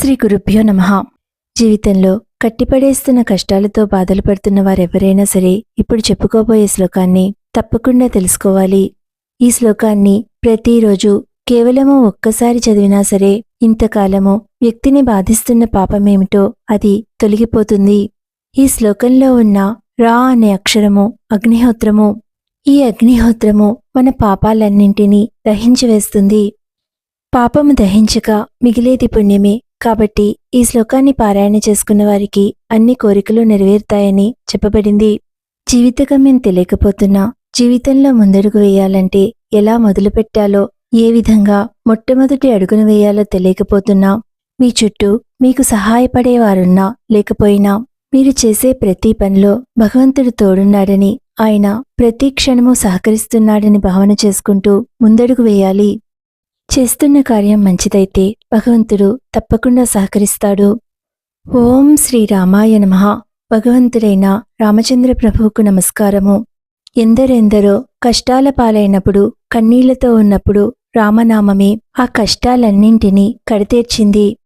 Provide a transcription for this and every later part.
శ్రీ గురుభ్యో నమ. జీవితంలో కట్టిపడేస్తున్న కష్టాలతో బాధలు పడుతున్న వారెవరైనా సరే ఇప్పుడు చెప్పుకోబోయే శ్లోకాన్ని తప్పకుండా తెలుసుకోవాలి. ఈ శ్లోకాన్ని ప్రతిరోజు కేవలము ఒక్కసారి చదివినా సరే ఇంతకాలము వ్యక్తిని బాధిస్తున్న పాపమేమిటో అది తొలగిపోతుంది. ఈ శ్లోకంలో ఉన్న రా అనే అక్షరము అగ్నిహోత్రము ఈ అగ్నిహోత్రము మన పాపాలన్నింటినీ దహించివేస్తుంది పాపము దహించక మిగిలేది పుణ్యమే కాబట్టి ఈ శ్లోకాన్ని పారాయణ చేసుకున్న వారికి అన్ని కోరికలు నెరవేరుతాయని చెప్పబడింది. జీవితగమ్యం తెలియకపోతున్నా జీవితంలో ముందడుగు వేయాలంటే ఎలా మొదలుపెట్టాలో ఏ విధంగా మొట్టమొదటి అడుగును వేయాలో తెలియకపోతున్నా మీ చుట్టూ మీకు సహాయపడేవారున్నా లేకపోయినా మీరు చేసే ప్రతి పనిలో భగవంతుడు తోడున్నాడని ఆయన ప్రతి క్షణము సహకరిస్తున్నాడని భావన చేసుకుంటూ ముందడుగు వేయాలి. చేస్తున్న కార్యం మంచిదైతే భగవంతుడు తప్పకుండా సహకరిస్తాడు. ఓం శ్రీ రామాయ నమ. భగవంతుడైన రామచంద్ర ప్రభువుకు నమస్కారము. ఎందరెందరో కష్టాల పాలైనప్పుడు కన్నీళ్ళతో ఉన్నప్పుడు రామనామమే ఆ కష్టాలన్నింటినీ కడతీర్చింది.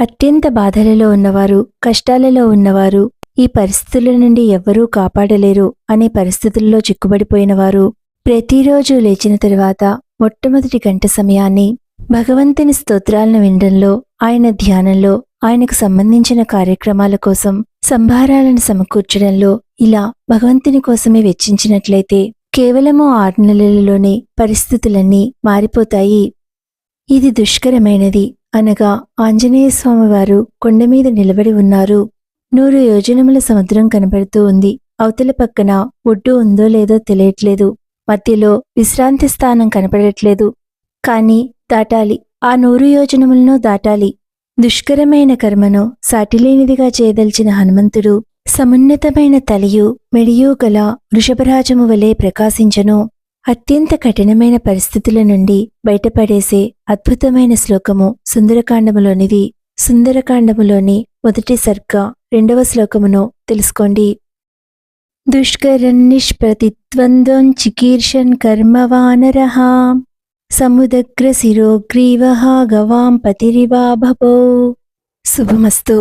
అత్యంత బాధలలో ఉన్నవారు కష్టాలలో ఉన్నవారు ఈ పరిస్థితుల నుండి ఎవ్వరూ కాపాడలేరు అనే పరిస్థితుల్లో చిక్కుబడిపోయినవారు. ప్రతిరోజు లేచిన తరువాత మొట్టమొదటి గంట సమయాన్ని భగవంతుని స్తోత్రాలను వినడంలో ఆయన ధ్యానంలో ఆయనకు సంబంధించిన కార్యక్రమాల కోసం సంభారాలను సమకూర్చడంలో ఇలా భగవంతుని కోసమే వెచ్చించినట్లయితే కేవలము ఆరు నెలలలోనే పరిస్థితులన్నీ మారిపోతాయి. ఇది దుష్కరమైనది. అనగా ఆంజనేయ స్వామివారు కొండమీద నిలబడి ఉన్నారు. నూరు యోజనముల సముద్రం కనబడుతూ ఉంది. అవతల పక్కన ఒడ్డు ఉందో లేదో తెలియట్లేదు. మధ్యలో విశ్రాంతి స్థానం కనపడట్లేదు. కాని దాటాలి. ఆ నూరు యోజనములను దాటాలి. దుష్కరమైన కర్మను సాటిలేనిదిగా చేయదలిచిన హనుమంతుడు సమున్నతమైన తలియు మెడియూ గల వృషభరాజము వలె ప్రకాశించను. అత్యంత కఠినమైన పరిస్థితుల నుండి బయటపడేసే అద్భుతమైన శ్లోకము సుందరకాండములోనిది. సుందరకాండములోని మొదటి సర్గ రెండవ శ్లోకమును తెలుసుకోండి. దుష్కరన్ నిష్ప్రతిద్వంద్వం చికీర్షన్ కర్మవానరః సముదగ్ర శిరోగ్రీవ గవాం పతిరివా భవో శుభమస్తు